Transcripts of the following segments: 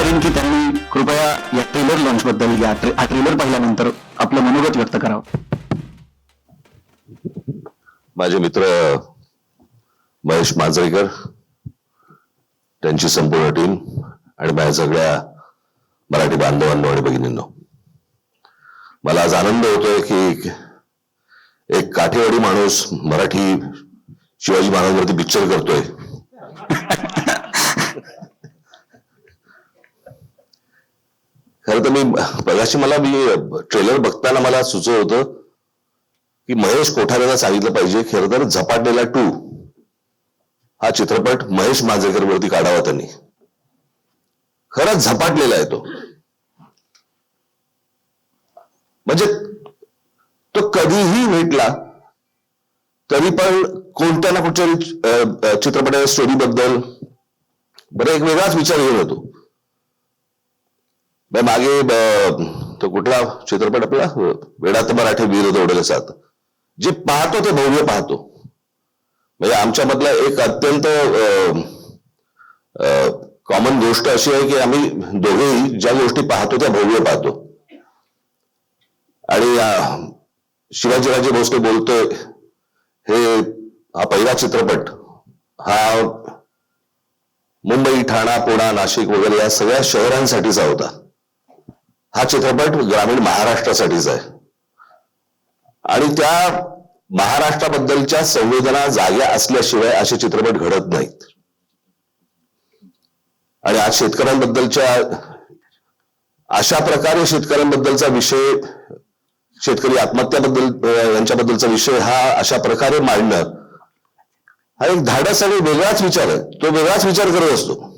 कारण की त्यांनी कृपया या ट्रेलर लॉन्च बद्दल या हा ट्रेलर पाहिल्यानंतर आपलं मनोगत व्यक्त करावं. माझे मित्र महेश मांजरेकर त्यांची संपूर्ण टीम आणि माझ्या सगळ्या मराठी बांधवांनो आणि भगिनींनो. मला आज आनंद होतोय की एक काठेवाडी माणूस मराठी शिवाजी महाराजांवरती पिक्चर करतोय. खरं तर मी बघाशी मला मी ट्रेलर बघताना मला सुचव होतं की महेश कोठारेला सांगितलं पाहिजे खरं तर झपाटलेला टू हा चित्रपट महेश मांजरेकर वरती काढावा त्यांनी. खरंच झपाटलेला आहे तो. म्हणजे तो कधीही भेटला तरी पण कोणत्या ना कुठच्या चित्रपटाच्या स्टोरी बद्दल बरं एक वेगळाच विचार घेऊन येतो. मागे तो कुठला चित्रपट आपला? वेडात मराठी वीर जोडले जात जे पाहतो ते भव्य पाहतो. म्हणजे आमच्यामधला एक अत्यंत कॉमन गोष्ट अशी आहे की आम्ही दोघेही ज्या गोष्टी पाहतो त्या भव्य पाहतो. आणि शिवाजीराजे भोसले बोलतोय हे हा पहिला चित्रपट हा मुंबई ठाणा पुणा नाशिक वगैरे या सगळ्या शहरांसाठीचा होता. हा चित्रपट ग्रामीण महाराष्ट्रासाठीच आहे. आणि त्या महाराष्ट्राबद्दलच्या संवेदना जाग्या असल्याशिवाय असे चित्रपट घडत नाहीत. आणि आज शेतकऱ्यांबद्दलच्या अशा प्रकारे शेतकऱ्यांबद्दलचा विषय शेतकरी आत्महत्याबद्दल यांच्याबद्दलचा विषय हा अशा प्रकारे मांडणं हा एक धाडस आणि वेगळाच विचार आहे. तो वेगळाच विचार करत असतो.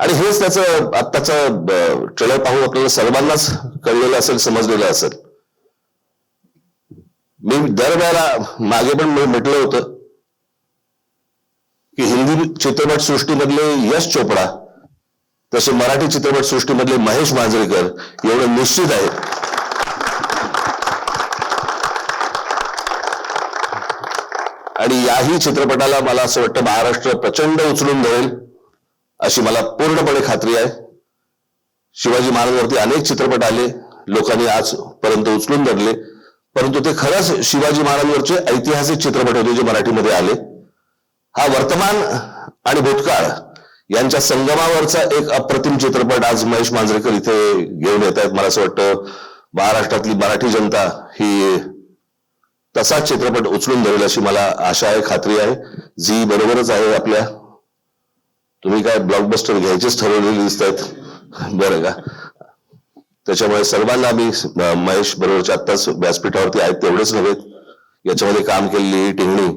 आणि हेच त्याचं आत्ताचं ट्रेलर पाहून आपल्याला सर्वांनाच कळलेलं असेल समजलेलं असेल. मी दरवेळेला मागे पण मी म्हटलं होतं की हिंदी चित्रपट सृष्टीमधले यश चोपडा तसे मराठी चित्रपट सृष्टीमधले महेश मांजरेकर एवढं निश्चित आहे आणि याही चित्रपटाला मला असं वाटतं महाराष्ट्र प्रचंड उचलून धरेल. अशी मला पूर्णपणे खात्री आहे. शिवाजी महाराजांवरती अनेक चित्रपट आले. लोकांनी आजपर्यंत उचलून धरले. परंतु ते खरंच शिवाजी महाराजांवरचे ऐतिहासिक चित्रपट होते जे मराठीमध्ये आले. हा वर्तमान आणि भूतकाळ यांच्या संगमावरचा एक अप्रतिम चित्रपट आज महेश मांजरेकर इथे घेऊन येत आहेत. मला असं वाटतं महाराष्ट्रातली मराठी जनता ही तसाच चित्रपट उचलून धरेल अशी मला आशा आहे खात्री आहे. जी बरोबरच आहे आपल्या तुम्ही काय ब्लॉकबस्टर घ्यायचेच ठरवलेले दिसत आहेत बरं का. त्याच्यामुळे सर्वांना मी अं, महेश बरोबरच्या आत्ताच व्यासपीठावरती आहेत तेवढेच नव्हे. याच्यामध्ये काम केलेली टिंगणी.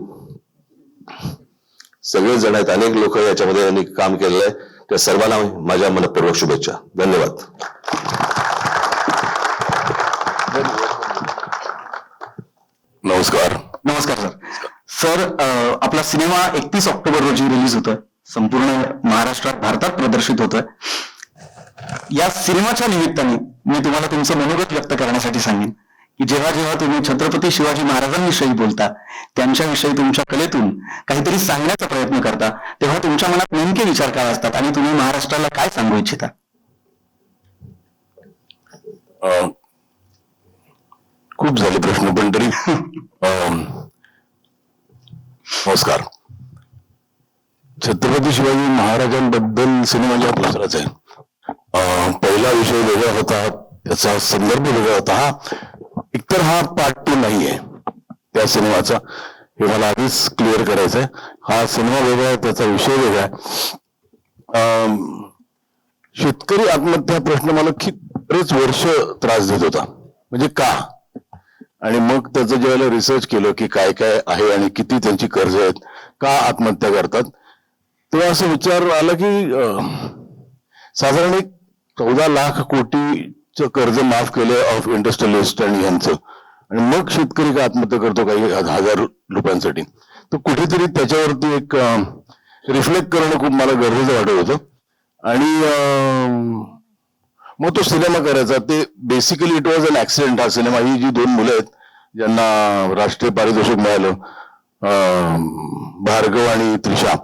सगळे जण आहेत अनेक लोक याच्यामध्ये यांनी काम केलेलं आहे. त्या सर्वांना माझ्या मनपूर्वक शुभेच्छा. धन्यवाद. नमस्कार. नमस्कार सर. सर आपला सिनेमा एकतीस ऑक्टोबर रोजी रिलीज होतोय. संपूर्ण महाराष्ट्रात भारतात प्रदर्शित होतोय. या सिनेमाच्या निमित्ताने मी तुम्हाला तुमचं मनोगत व्यक्त करण्यासाठी सांगेन की जेव्हा जेव्हा तुम्ही छत्रपती शिवाजी महाराजांविषयी बोलता त्यांच्याविषयी तुमच्या कलेतून काहीतरी सांगण्याचा प्रयत्न करता तेव्हा तुमच्या मनात नेमके विचार काय असतात आणि तुम्ही महाराष्ट्राला काय सांगू इच्छिता? अं, खूप झाले प्रश्न पण तरी अं, नमस्कार. छत्रपती शिवाजी महाराजांबद्दल सिनेमाच्या दुसराच आहे. पहिला विषय वेगळा होता त्याचा संदर्भ वेगळा होता. हा एकतर हा पार्ट टू आहे त्या सिनेमाचा. हे मला आधीच क्लिअर करायचं आहे हा सिनेमा वेगळा आहे त्याचा विषय वेगळा आहे. अं, शेतकरी आत्महत्या प्रश्न मला की बरेच वर्ष त्रास देत होता. म्हणजे का? आणि मग त्याचं ज्यावेळेला रिसर्च केलं की काय काय आहे आणि किती त्यांची कर्ज आहेत का आत्महत्या करतात तेव्हा असं विचार आला की साधारण एक चौदा लाख कोटीचं कर्ज माफ केलं ऑफ इंडस्ट्रियलिस्ट आणि यांचं आणि मग शेतकरी का आत्महत्या करतो काही हजार रुपयांसाठी? तर कुठेतरी त्याच्यावरती एक रिफ्लेक्ट करणं खूप मला गरजेचं वाटत होतं. आणि मग तो सिनेमा करायचा. ते basically it was an accident हा सिनेमा ही जी दोन मुलं आहेत ज्यांना राष्ट्रीय पारितोषिक मिळालं भार्गव आणि त्रिशा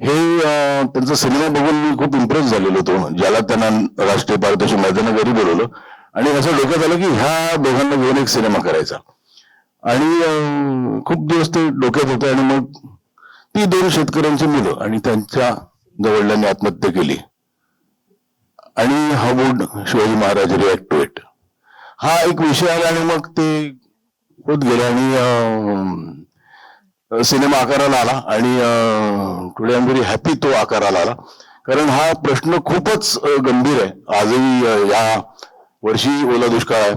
हे त्यांचा सिनेमा बघून मी खूप इम्प्रेस झालेलो होतो. ज्याला त्यांना राष्ट्रीय पारितोषिक मैदाना घरी बोलवलं. आणि असं डोक्यात आलं की ह्या दोघांना घेऊन एक सिनेमा करायचा. आणि खूप दिवस ते डोक्यात होते आणि मग ती दोन शेतकऱ्यांची मुलं आणि त्यांच्या जवळल्यांनी आत्महत्या केली. आणि हा would Shivaji Maharaj react to it हा एक विषय आला आणि मग ते होत गेले आणि सिनेमा आकाराला आला आणि today I am very happy तो आकाराला आला. कारण हा प्रश्न खूपच गंभीर आहे. आजही या वर्षी ओला दुष्काळ आहे.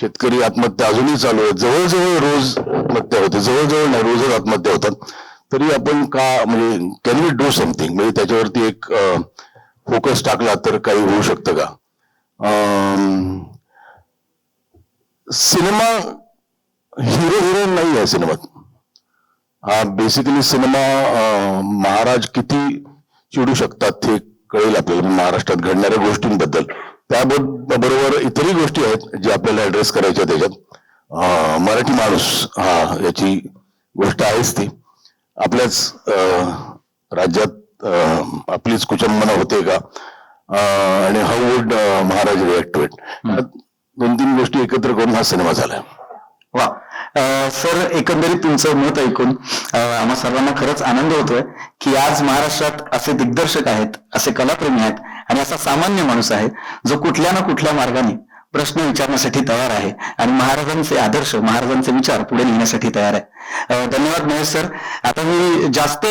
शेतकरी आत्महत्या अजूनही चालू आहे जवळजवळ रोज आत्महत्या होते. जवळजवळ नाही रोजच आत्महत्या होतात. तरी आपण का म्हणजे कॅन वी डू समथिंग म्हणजे त्याच्यावरती एक फोकस टाकला तर काही होऊ शकतं का? अं, सिनेमा हिरो हिरोईन नाही आहे सिनेमात. हा बेसिकली सिनेमा महाराज किती चिडू शकतात हे कळेल आपल्याला. महाराष्ट्रात घडणाऱ्या गोष्टींबद्दल. त्याबरोबर इतरही गोष्टी आहेत जे आपल्याला ऍड्रेस करायच्या त्याच्यात. मराठी माणूस हा याची गोष्ट आहेच ती. आपल्याच राज्यात आपलीच कुचंबना होते का? आणि how would Maharaj react to it दोन तीन गोष्टी एकत्र करून हा सिनेमा झाला. वा. सर एकंदरीत तुमचं मत ऐकून आम्हा सर्वांना खरंच आनंद होतोय की आज महाराष्ट्रात असे दिग्दर्शक आहेत असे कलाप्रेमी आहेत आणि असा सामान्य माणूस आहे जो कुठल्या ना कुठल्या मार्गाने प्रश्न विचारण्यासाठी तयार आहे. आणि महाराजांचे आदर्श महाराजांचे विचार पुढे नेण्यासाठी तयार आहे. धन्यवाद महेश सर आता मी जास्त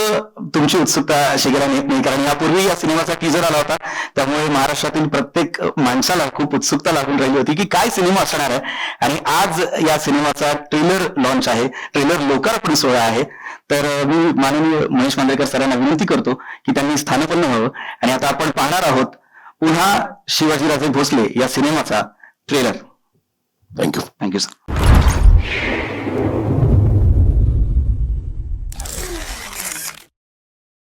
तुमची उत्सुकता शिकायला नेत नाही कारण यापूर्वी या सिनेमाचा टीजर आला होता त्यामुळे महाराष्ट्रातील प्रत्येक माणसाला खूप उत्सुकता लागून राहिली होती की काय सिनेमा असणार आहे. आणि आज या सिनेमाचा ट्रेलर लॉन्च आहे. ट्रेलर लोकार्पण सोहळा आहे. तर मी माननीय महेश मांजरेकर सरांना विनंती करतो की त्यांनी स्थानपन्न व्हावं. आणि आता आपण पाहणार आहोत पुन्हा शिवाजीराजे भोसले या सिनेमाचा ट्रेलर थँक्यू थँक्यू सर